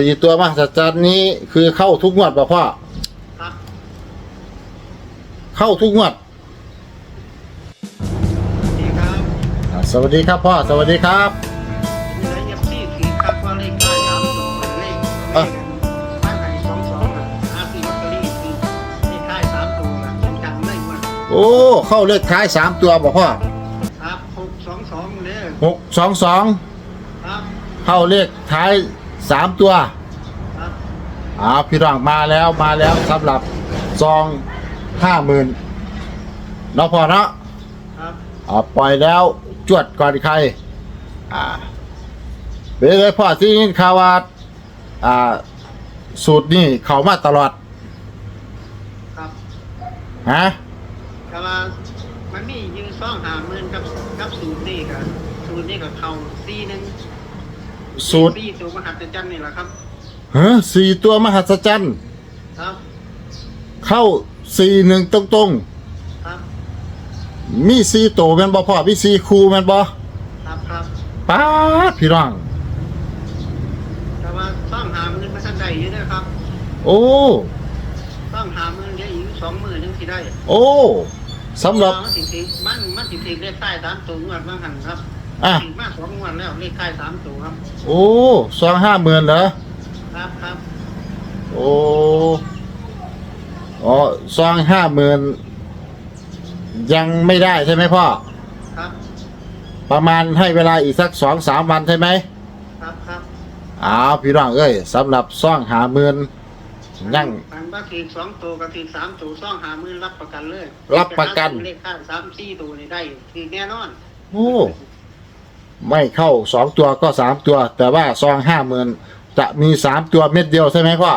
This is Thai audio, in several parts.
สี่ตัวมหัศจรรย์นี้คือเข้าทุกงวดป่ะพ่อ ครับเข้าทุกงวดดีครับอ่าสวัสดีครับพ่อ สวัสดีครับ มีอะไรเอฟซีถือครับว่าเลขได้ครับเลขอะบ้านไหนสองสองอะอาซีลอตเตอรี่คือเลขท้ายสามตัวอะยังจำได้ว่าโอ้ เข้าเลขท้ายสามตัวป่ะพ่อครับหกสองสองเนี่ยหกสองสองครับเข้าเลขท้าย สามตัวครับอ่าพี่รองมาแล้วมาแล้วสำหรับซองห้าหมื่นเนาะพ่อเนาะครับอ่าปล่อยแล้วจวดก่อนใคร อ่าเป็นเลยพ่อที่นี่ข่าวว่าอ่า สูตรนี่เขามาตลอดครับฮะแต่ว่ามันมียืนซ่องหาหมื่นกับกับสูตรนี่กับสูตรนี่กับเขาซีหนึง สูตรซีตัวมหัศจรรย์นี่แหละครับเฮ้สี่ตัวมหัศจรรย์ครับ เข้าสี่หนึ่งตรงตรงครับๆมีสี่โตวแม่นบ่พ่อมีสี่คูแม่นบ่ครับครับป้าดพี่น้องแต่ว่าซ่องหาหมื่นมาทันใดอยู่นะครับ โอ้ต้องหามือเดียวอีกสองมือนึงที่ได้ โอ้สำหรับมันสิถิมันมันสิถิเลขใต้สามตัวงวดบางหันครับ อะถึงมากสองงวดแล้วเลขใต้สามตัวครับ โอ้ซองห้าหมื่นเหรอครับครับโอ้อ๋อซองห้าหมื่นยังไม่ได้ใช่ไหมพ่อ ครับ ประมาณให้เวลาอีกสักสองสามวันใช่ไหมครับครับอ้าวพี่น้องเอ้ยสำหรับซ่องหาหมื่นยังอันว่าถีสองตัวกับถีสามตัวซ่องหามือรับประกันเลยรับประกันเลขข้างสามสี่ตัวนี่ได้ถีแน่นอน โอ้ ไม่เข้าสองตัวก็สามตัว แต่ว่าซองห้าหมื่นจะมีสามตัวเม็ดเดียวใช่ไหมพ่อ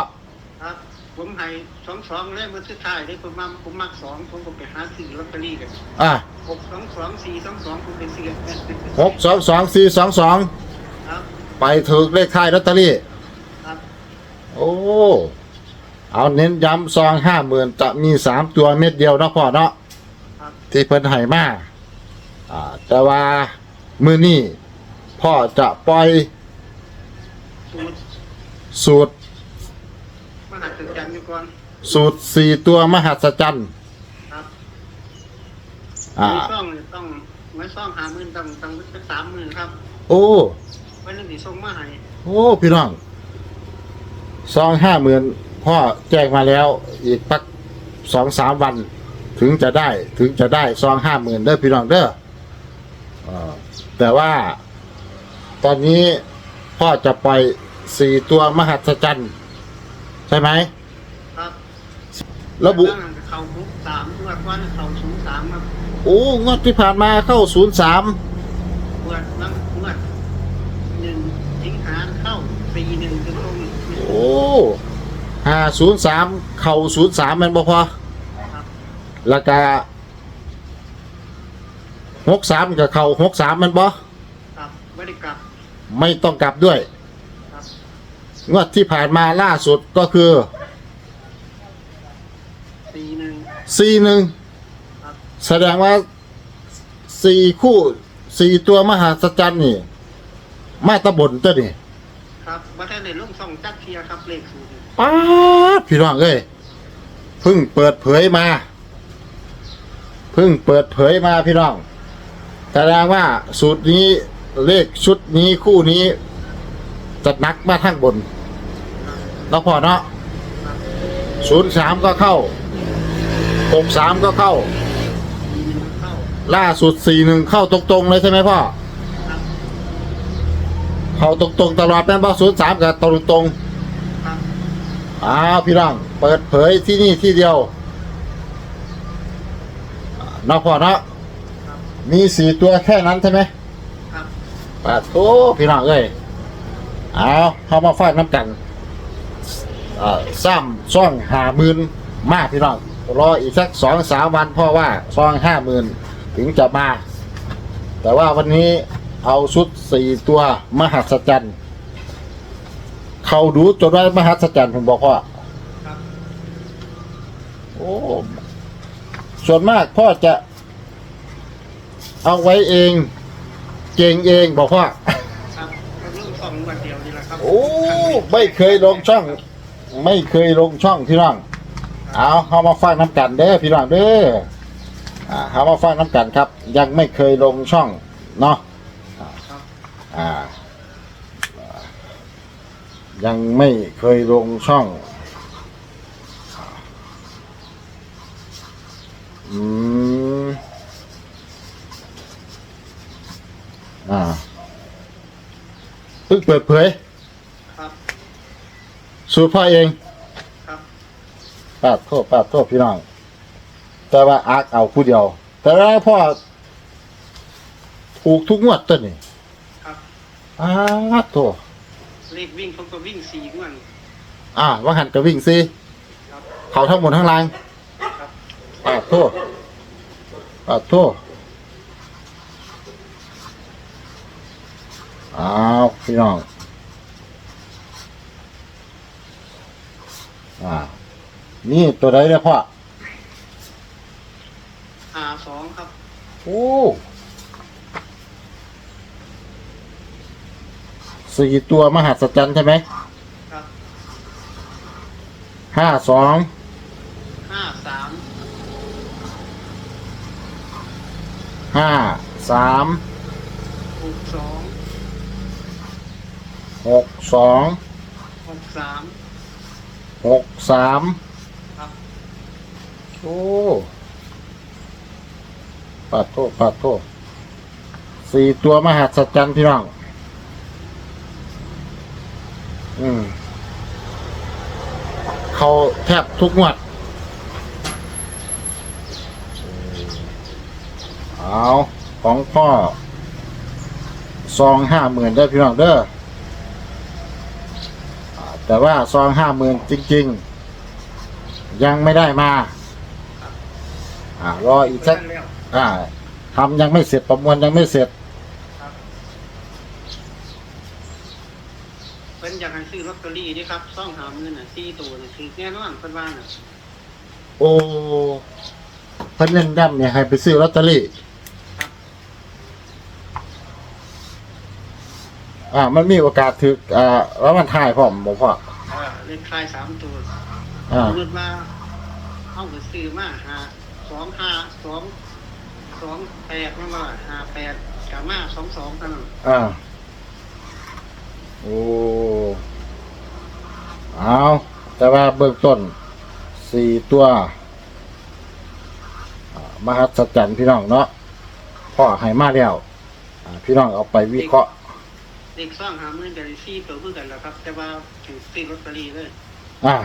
ครับผมให้สองสองเลยมือสุดท้ายได้ผมมาผมมักสองผมก็ไปหาซื้อลอตเตอรี่กันอะหกสองสองสี่สองสองผมไปซื้อหกสองสองสี่สองสองครับไปถึกเลขท้ายลอตเตอรี่ครับโอ้เอาเน้นย้ำซองห้าหมื่นจะมีสามตัวเม็ดเดียวเนาะพ่อเนาะครับที่เพิ่นให้มาอ่าแต่ว่า มือนี้พ่อจะปล่อยสูตรสูตรมหัศจรรย์อยู่ก่อนสูตรสี่ตัวมหัศจรรย์ครับอ่าไม่ซ่องเนี่ยต้องไม่ซ่องหาหมื่นต้องต้องเป็นสามหมื่นครับ โอ้ไว้นั่นสิส่งมาให้โอ้พี่น้องซองห้าหมื่นพ่อแจ้งมาแล้วอีกปักสองสามวัน ถึงจะได้ถึงจะได้ซองห้าหมื่นเด้อพี่น้องเด้ออ่า แต่ว่า ตอนนี้พ่อจะปล่อยสี่ตัวมหัศจรรย์ใช่ไหมครับระบุตั้งแต่เขาทุกสามงวดวันเขาศูนย์สามครับโอ้งวดที่ผ่านมาเข้าศูนย์สามงวดนั่งงวดหนึ่งสิงหาเข้าสี่หนึ่งตรงตรงโอ้ห้าศูนย์สามเข้าศูนย์สามมันบ่พอครับแล้วก็ หกสามกับเข้าหกสามมันบ่ครับไม่ได้กลับไม่ต้องกลับด้วยครับงวดที่ผ่านมาล่าสุดก็คือสี่หนึ่งสี่หนึ่งครับแสดงว่าสี่คู่สี่ตัวมหาสจรรย์นี่ มาตะบนตัวนี่ครับว่าท่านในลุ่มส่องจักเทียครับเลขสูตรนี่ป้าดพี่น้องเอ้ยเพิ่งเปิดเผยมา เพิ่งเปิดเผยมาพี่น้อง แสดงว่าสูตรนี้เลขชุดนี้คู่นี้จะนักมาทั้งบนแล้วพอเนาะศูนย์สามก็เข้าหกสามก็เข้า ล่าสุดสี่หนึ่งเข้าตรงๆเลยใช่ไหมพ่อเข้าตรงๆตลอดแม่นบ่ศูนย์สามกับตรงๆครับอ้าวพี่น้องเปิดเผยที่นี่ที่เดียว นอกพอเนาะ มีสี่ตัวแค่นั้นใช่ไหมครับปาโถพี่น้องเอ้ยเอาเข้ามาฟาดน้ำกันเอ่อซ้ำซ่องห้าหมื่นมากพี่น้องรออีกสักสองสามวันเพราะว่าซ่องห้าหมื่นถึงจะมา แต่ว่าวันนี้เอาชุดสี่ตัวมหัศจรรย์ เขาดูจนว่ามหัศจรรย์ผมบอกว่าครับ โอ้ ส่วนมากพ่อจะ เอาไว้เอง เก่งเองบอกว่า ครับก็ลุ่มส่องงวดเดียวนี่แหละครับโอ้ไม่เคยลงช่อง ไม่เคยลงช่องพี่น้อง เอาเข้ามาฟังน้ำกันเด้อพี่น้องเด้ออ่าเข้ามาฟังน้ำกันครับ ยังไม่เคยลงช่องเนาะครับอ่า ยังไม่เคยลงช่อง อืม อ่าเพิ่งเปิดเผยครับ สูตรพ่อเองครับ ปาดโทษปาดโทษพี่น้อง แต่ว่าอาร์คเอาผู้เดียว แต่ว่าพ่อถูกทุกงวดต้นนี่ครับอาร์คโทษเลขวิ่งผมก็วิ่งสี่งวดอ่าว่าหันก็วิ่งซิครับ เขาทั้งหมดทั้งรางครับ ปาดโทษปาดโทษ อ้าวพี่น้อง อ่า นี่ตัวใดเนี่ยพ่อหาสองครับโอ้สี่ตัวมหัศจรรย์ใช่ไหมครับห้าสองห้าสามห้าสามหกสอง หกสองหกสามหกสามครับโอ้ปาดโทษปาดโทษสี่ตัวมหัศจรรย์พี่น้องอืมเขาแทบทุกงวดเอาของพ่อซองห้าหมื่นได้อพี่น้องเด้ออ่า แต่ว่าซองห้าหมื่นจริง ๆ ยังไม่ได้มา อ่ารออีกสักเร็วอ่าทำยังไม่เสร็จประมวลยังไม่เสร็จครับเป็นอยากให้ซื้อลอตเตอรี่นี่ครับซ่องหาเงินน่ะสี่ตัวน่ะคือแน่นอนเพิ่นว่าน่ะโอ้เพิ่นเล่นย่ำเนี่ยให้ไปซื้อลอตเตอรี่ ครับ อ่า มันมีโอกาสถึกอ่าแล้วมันถ่ายพร้อมบอกพ่อเออเลขท้ายสามตัวอ่าสมมติว่าเอาไปซื้อมาหาสองห้าสองสองแปดมันว่าหาแปดกับมาสองสองเท่านั้นอ่าโอ้เอาแต่ว่าเบื้องต้นสี่ตัวอ่ามหัศจรรย์พี่น้องเนาะพ่อให้มาแล้วอ่าพี่น้องเอาไปวิเคราะห์ เด็กซ่องหาเงินกับซี่ตัวเพื่อกันแล้วครับ แต่ว่าถือซื้อลอตเตอรี่เลยอ่า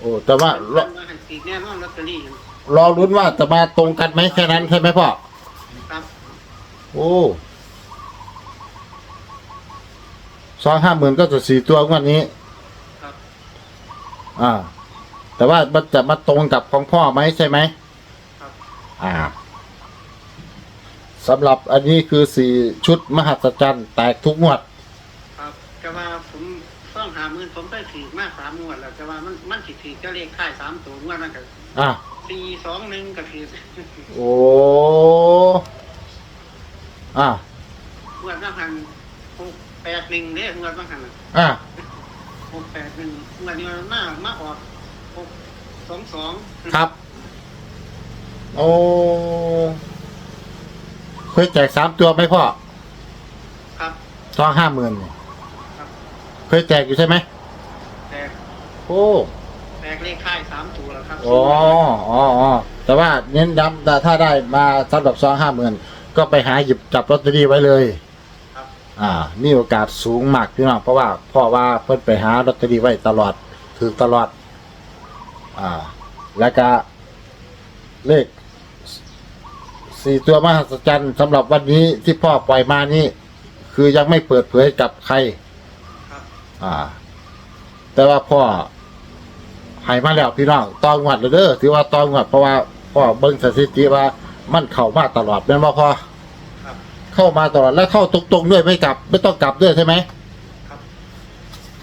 โอ้แต่ว่าว่ารว่าให้ซื้อแน่นอนลอตเตอรี่รอรุ้นว่าจะมาตรงกันไหมแค่นั้นใช่ไหมพ่อ ครับโอ้สองห้าหมื่นก็จะสี่ตัวงวันนี้ ครับอ่า แต่ว่ามันจะมาตรงกับของพ่อไหมใช่ไหม ครับ อ่า สำหรับอันนี้คือสี่ชุดมหัศจรรย์แตกทุกงวด ครับแต่ว่าผมซ่องหาเงินผมไปถือมาสามงวดแล้วแต่ว่ามันมันสิถือจะเลขท้ายสามตัวงวดนั่นก็อ่าสี่สองหนึ่งก็ถือโอ้อ่างวดบางหันหกแปดหนึ่งเนี่ยงวดบางหันน่ะอ่าหกแปดหนึ่งงวดนี้มันมามาออกหกสองสองครับ โอ้ เคยแจกสามตัวไหมพ่อครับสองห้าหมื่นครับ เคยแจกอยู่ใช่ไหมแตกโอ้แตกเลขค่ายสามตัวแล้วครับอ๋ออ๋ออ๋อแต่ว่าเน้นย้ำแต่ถ้าได้มาสำหรับซองห้าหมื่นก็ไปหาหยิบจับลอตเตอรี่ไว้เลย ครับอ่า มีโอกาสสูงมากพี่น้องเพราะว่าพ่อว่าเพิ่นไปหาลอตเตอรี่ไว้ตลอดถือตลอด อ่า แล้วก็เลข สี่ตัวมหัศจรรย์สำหรับวันนี้ที่พ่อปล่อยมานี่คือยังไม่เปิดเผยกับใคร ครับ อ่า แต่ว่าพ่อให้มาแล้วพี่น้องตองวัดเลยเด้อถือว่าตองวัดเพราะว่าพ่อเบิ่งสถิติว่ามันเข้ามาตลอดแม่นบ่พ่อครับ เข้ามาตลอดแล้วเข้าตรงๆด้วยไม่กลับ ไม่ต้องกลับด้วยใช่ไหมครับ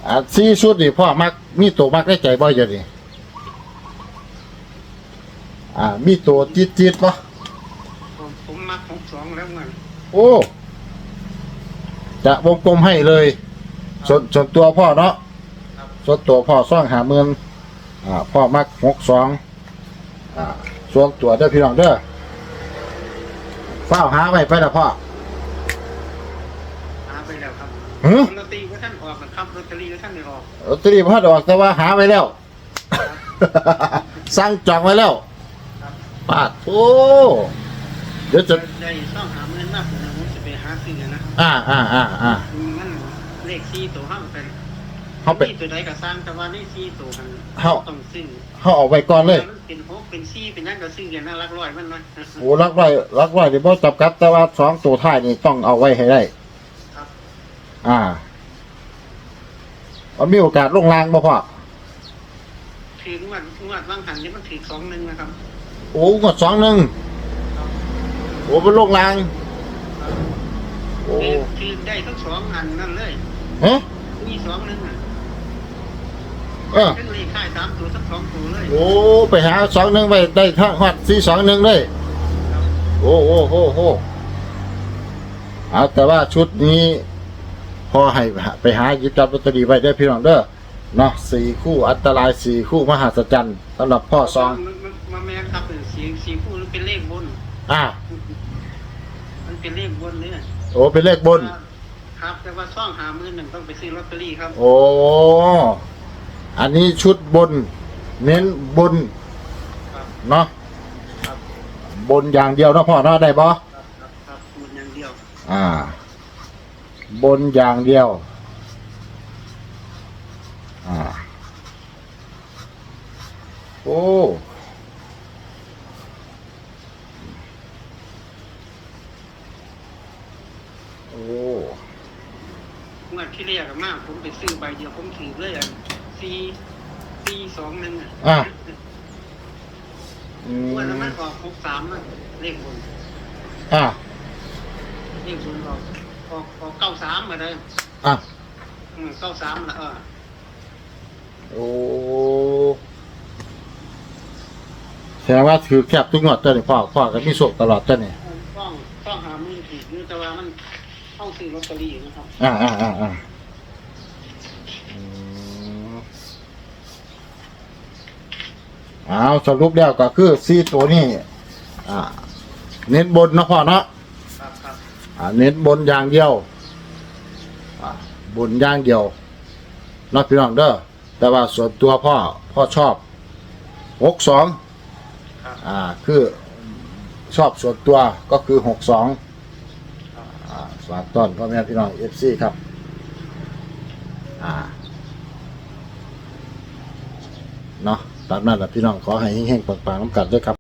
อ่าซีชุดนี่พ่อมักมีตัวมักได้ใจบ่อยอยู่นี่อ่า มีตัวจี๊ดๆปะผมผมมา หกสองแล้วเงินโอ้ จะวงกลมให้เลยคส่วนส่วนตัวพ่อเนาะครับส่วนตัวพ่อซ่องหาเมือนอ่าพ่อมักหกสองอ่าส่วนตัวเด้อพี่น้องเด้อเฝ้าหาไว้ไปละพ่อหาไปแล้วครับหือลอตเตอรี่ก็ท่านออกนะครับลอตเตอรี่ก็ท่านไม่ออกลอตเตอรี่พ่อดอกแต่ว่าหาไว้แล้วสั่งจองไว้แล้วครับปาดโอ้ เดี๋ยวจะได้ต้องหาเงินมากนะผมจะไปหาซื้อนะอ่าอ่าอ่าอ่ามันเลขสี่ตัวห้างเป็นเขาไปนี่ตัวใดก็สร้างแต่ว่านี่สี่ตัวกันเฮาต้องซื้อเขาเอาไว้ก่อนเลยมันเป็นหกเป็นสี่เป็นนั่นก็ซื้อกันน่ารักร้อยมันนะโอ้รักไว้รักไว้เดี๋ยวบ่จับกัดแต่ว่าสองตัวท้ายนี่ต้องเอาไว้ให้ได้ครับ อ่ามันมีโอกาสลงรางบ่พ่อถืองวดงวดว่างหันนี่มันถือสองหนึ่งนะครับ โอ้งวดสองหนึ่ง โอ้เป็นลงราง โอ้ถือถือได้ทั้งสองอันนั่นเลยฮะมีสองหนึ่งอะเออทั้งเลขค่ายสามตัวทั้งสองตัวเลยโอ้ไปหาสองหนึ่งไปได้ทั้งฮอดสี่สองหนึ่งเลยครับโอ้โหโหโหเอาแต่ว่าชุดนี้พอให้ไปหาหยิบจับลอตเตอรี่ไว้ได้อพี่น้องเด้อเนาะสี่คู่อันตรายสี่คู่มหัศจรรย์สำหรับพ่อซองมันมันมันแม่นครับเป็นสีสีคู่มันเป็นเลขบนอ่ามัน เป็นเลขบนเนี่ยโอ้เป็นเลขบน ครับ แต่ว่าซ่องหามือหนึ่งต้องไปซื้อลอตเตอรี่ครับ โอ้ อันนี้ชุดบน เน้นบนครับเนาะครับบนอย่างเดียวเนาะพ่อเนาะได้บ่ครับครับครับหมดอย่างเดียวอ่า บนอย่างเดียว อ่า โอ้โอ้ เมื่อที่เรียกกันมากผมไปซื้อใบเดียวผมถือเลยอะสี่สี่สองหนึ่งอะอะ อืมเมื่อนั้นมันออกหกสามอะเลขบนอ่าเลขบนออกออกออกเก้าสามมาเลยอะอืมเก้าสามละเออโอ้แสดงว่าถือแคบทุกงวดเจ้านี่พ่อพ่อก็มีโชคตลอดเจ้านี่ ต้องต้องหามือถืออยู่แต่ว่ามัน เข้าซื้อลอตเตอรี่นะครับ อ่าอ่าอ่าอ่าอืมเอาสรุปแล้วก็คือซีตัวนี้อ่า เน้นบนเนาะพ่อเนาะครับครับอ่า เน้นบนอย่างเดียว อ่า บนอย่างเดียวเนาะพี่น้องเด้อแต่ว่าส่วนตัวพ่อพ่อชอบหกสองครับอ่า คือชอบส่วนตัวก็คือหกสองครับ อ่าฝากต้อนพ่อแม่พี่น้องเอฟซีครับอ่าเนาะตามนั้นแหละพี่น้องขอให้แห้งๆปังๆน้ำกัดด้วยครับ